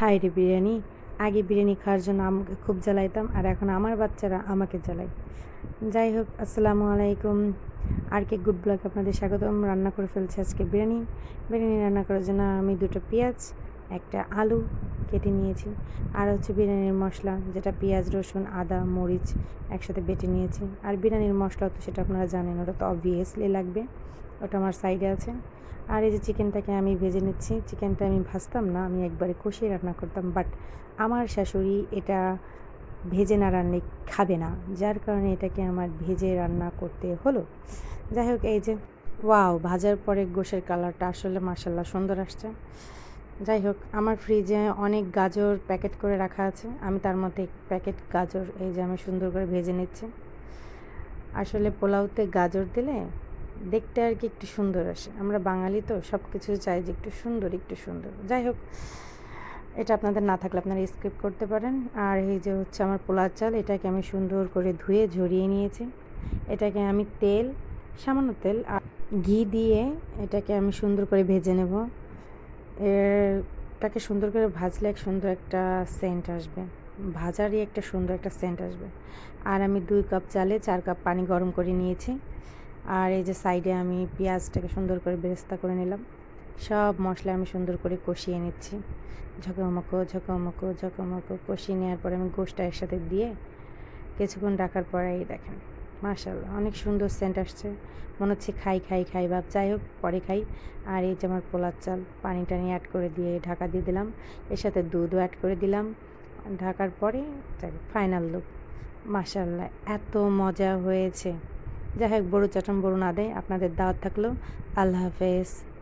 High রে বিরিয়ানি, আগে বিরিয়ানি খাওয়ার জন্য আমাকে খুব জ্বালাইতাম আর এখন আমার বাচ্চারা আমাকে জ্বালায়। যাই হোক, আসসালামু আলাইকুম। আর কে গুড ব্লগ আপনাদের স্বাগতম। রান্না করে ফেলছি আজকে বিরিয়ানি। বিরিয়ানি রান্না করার জন্য আমি দুটো পেঁয়াজ, একটা আলু কেটে নিয়েছি। আর হচ্ছে বিরিয়ানির মশলা, যেটা পেঁয়াজ, রসুন, আদা, মরিচ একসাথে বেটে নিয়েছি। আর বিরিয়ানির মশলা তো সেটা আপনারা জানেন, ওটা তো অবভিয়াসলি লাগবে। ওটা আমার সাইডে আছে। আর এই যে চিকেনটাকে আমি ভেজে নিচ্ছি চিকেনটা আমি ভাজতাম না, আমি একবারে কষিয়ে রান্না করতাম। বাট আমার শাশুড়ি এটা ভেজে না রান্না খাবে না, যার কারণে এটাকে আমার ভেজে রান্না করতে হলো। যাই হোক, এই যে ওয়াও ভাজার পরে গোশের কালারটা আসলে মাসাল্লাহ সুন্দর আসছে। যাই হোক, আমার ফ্রিজে অনেক গাজর প্যাকেট করে রাখা আছে। আমি তার মধ্যে এক প্যাকেট গাজর, এই যে আমি সুন্দর করে ভেজে নিচ্ছি। আসলে পোলাওতে গাজর দিলে দেখতে আর কি একটু সুন্দর আসে। আমরা বাঙালি তো সব কিছু চাই যে একটু সুন্দর একটু সুন্দর। যাই হোক, এটা আপনাদের না থাকলে আপনারা স্কিপ করতে পারেন। আর এই যে হচ্ছে আমার পোলার চাল, এটাকে আমি সুন্দর করে ধুয়ে ঝরিয়ে নিয়েছি। এটাকে আমি তেল, সামান্য তেল, আর ঘি দিয়ে এটাকে আমি সুন্দর করে ভেজে নেব। এটাকে সুন্দর করে ভাজলে এক সুন্দর একটা সেন্ট আসবে। ভাজারই একটা সুন্দর একটা সেন্ট আসবে। আর আমি দুই কাপ চালে চার কাপ পানি গরম করে নিয়েছি। আর এই যে সাইডে আমি পেঁয়াজটাকে সুন্দর করে বেরেস্তা করে নিলাম। সব মশলা আমি সুন্দর করে কষিয়ে নিচ্ছি। ঝকমকো ঝকমকো ঝকমকো কষিয়ে নেওয়ার পরে আমি গোষ্ঠটা একসাথে দিয়ে কিছুক্ষণ রাখার পরে এই দেখেন মাশাল্লাহ অনেক সুন্দর সেন্ট আসছে। মনে হচ্ছে খাই খাই খাই ভাব। যাই হোক, পরে খাই। আর এই যে আমার পোলার চাল পানি টানি অ্যাড করে দিয়ে ঢাকা দিয়ে দিলাম। এর সাথে দুধও অ্যাড করে দিলাম। ঢাকার পরে ফাইনাল লুক মার্শাল্লাহ এত মজা হয়েছে। যাই হোক বড়ো চাটন বড়ো না দেয়, আপনাদের দাওয়াত থাকল। আল্লাহ হাফেজ।